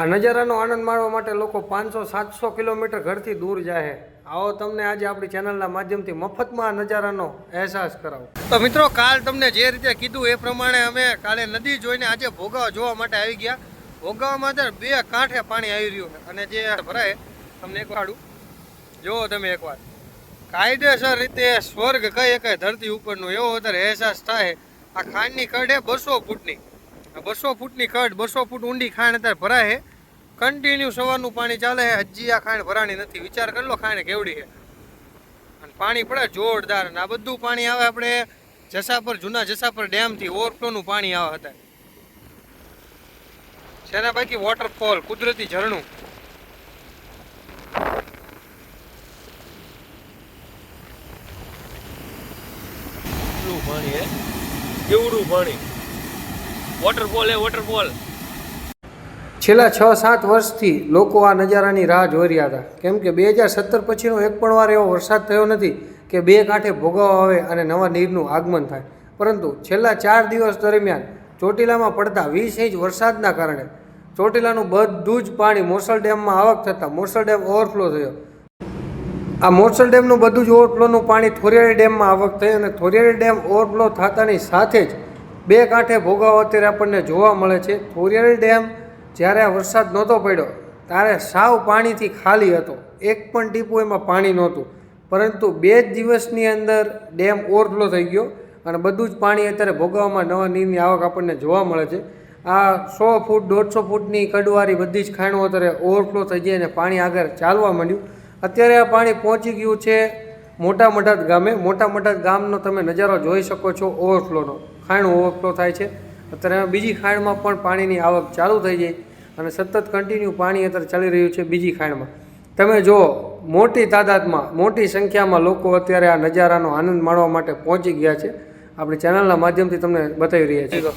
આ નજારાનો આનંદ માણવા માટે લોકો પાંચસો, સાતસો કિલોમીટર ઘરથી દૂર જાય. આવો તમને આજે આપણી ચેનલના માધ્યમથી મફતમાં આ નજારાનો અહેસાસ કરાવો. તો મિત્રો, કાલ તમને જે રીતે કીધું એ પ્રમાણે અમે કાલે નદી જોઈને આજે ભોગાવા જોવા માટે આવી ગયા. ભોગાવામાં તો બે કાંઠે પાણી આવી રહ્યું અને જે ભરાય, તમને એક વાડું જુઓ તમે એકવાર કાયદેસર રીતે સ્વર્ગ કઈ કઈ ધરતી ઉપરનું એવો અત્યારે અહેસાસ થાય. આ ખાંડની કડ એ બસો ફૂટની. બસો ફૂટની કડ બસો ફૂટ ઊંડી ખાંડ અત્યારે ભરાય કન્ટિન્યુ સવારનું પાણી ચાલે છે. હજી આ ખાણ ભરાણી નથી. વિચાર કરી લો ખાણે કેવડી છે. અને પાણી પડે જોરદાર. અને આ બધું પાણી આવે આપણે જસાપર, જૂના જસાપર ડેમથી ઓવરફ્લોનું પાણી આવે હતા. જેના પૈકી વોટરફોલ કુદરતી ઝરણું. પાણી હે? કેવડું પાણી? વોટરફોલ હે વોટરફોલ છેલ્લા છ, સાત વર્ષથી લોકો આ નજારાની રાહ જોઈ રહ્યા હતા. કેમ કે બે હજાર સત્તર પછીનો એક પણ વાર એવો વરસાદ થયો નથી કે બે કાંઠે ભોગાવો આવે અને નવા નીરનું આગમન થાય. પરંતુ છેલ્લા ચાર દિવસ દરમિયાન ચોટીલામાં પડતા વીસ ઇંચ વરસાદના કારણે ચોટીલાનું બધું જ પાણી મોરસલ ડેમમાં આવક થતાં મોરસલ ડેમ ઓવરફ્લો થયો. આ મોરસલ ડેમનું બધું જ ઓવરફ્લોનું પાણી થોરિયાળી ડેમમાં આવક થઈ અને થોરિયાળી ડેમ ઓવરફ્લો થતાની સાથે જ બે કાંઠે ભોગાવો અત્યારે આપણને જોવા મળે છે. થોરિયાળી ડેમ જ્યારે આ વરસાદ નહોતો પડ્યો, ત્યારે સાવ પાણીથી ખાલી હતો. એક પણ ટીપું એમાં પાણી નહોતું. પરંતુ બે જ દિવસની અંદર ડેમ ઓવરફ્લો થઈ ગયો અને બધું જ પાણી અત્યારે ભોગવવામાં નવા નીરની આવક આપણને જોવા મળે છે. આ સો ફૂટ, દોઢસો ફૂટની કડવારી બધી જ ખાણો અત્યારે ઓવરફ્લો થઈ જાય અને પાણી આગળ ચાલવા માંડ્યું. અત્યારે આ પાણી પહોંચી ગયું છે મોટા મઢાત ગામે. મોટા મઢાત ગામનો તમે નજારો જોઈ શકો છો ઓવરફ્લોનો. ખાણું ઓવરફ્લો થાય છે. અત્યારે બીજી ખાણમાં પણ પાણીની આવક ચાલુ થઈ જાય અને સતત કન્ટિન્યુ પાણી અત્યારે ચાલી રહ્યું છે બીજી ખાણમાં. તમે જુઓ મોટી તાદાદમાં, મોટી સંખ્યામાં લોકો અત્યારે આ નજારાનો આનંદ માણવા માટે પહોંચી ગયા છે. આપણી ચેનલના માધ્યમથી તમને બતાવી રહ્યા છીએ.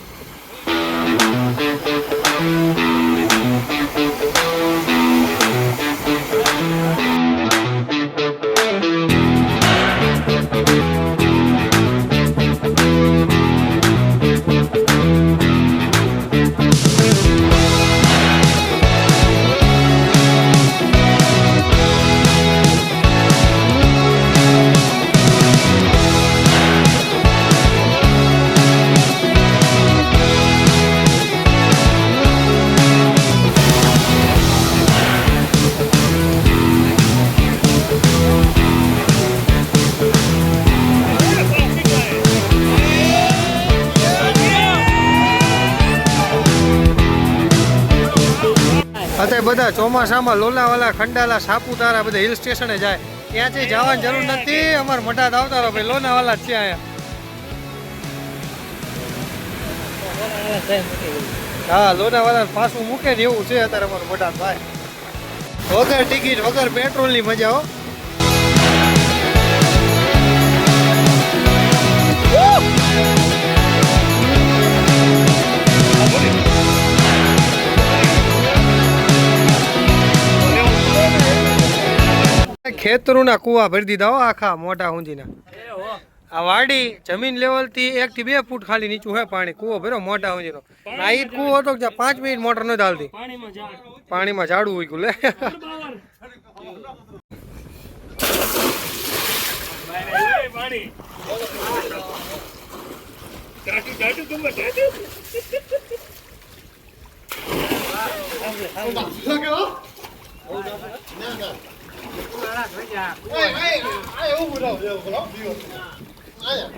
અત્યારે બધા ચોમાસામાં લોનાવાલા ખંડાલા, સાપુતારા, બધા હિલ સ્ટેશને જાય. ત્યાંથી જવાની જરૂર નથી. અમારે મોટા આવતા રહો ભાઈ લોનાવાલા જ છે હા લોનાવાલા પાછું મૂકે ને એવું છે અત્યારે અમારું મોટા ભાઈ. વગર ટિકિટ વગર પેટ્રોલની મજા હો. ખેતરુંના કૂવા ભરી દીધા હો આખા મોટા હુંજીના. આ વાડી જમીન લેવલથી એક થી બે ફૂટ ખાલી નીચું હે પાણી. કૂવો ભર્યો મોટા હુંજીનો. આ ઈ કૂવો તો પાંચ મિનિટ મોટર ન ચાલતી પાણીમાં ઝાડું ઉગ્યું લે. પાણી આયા.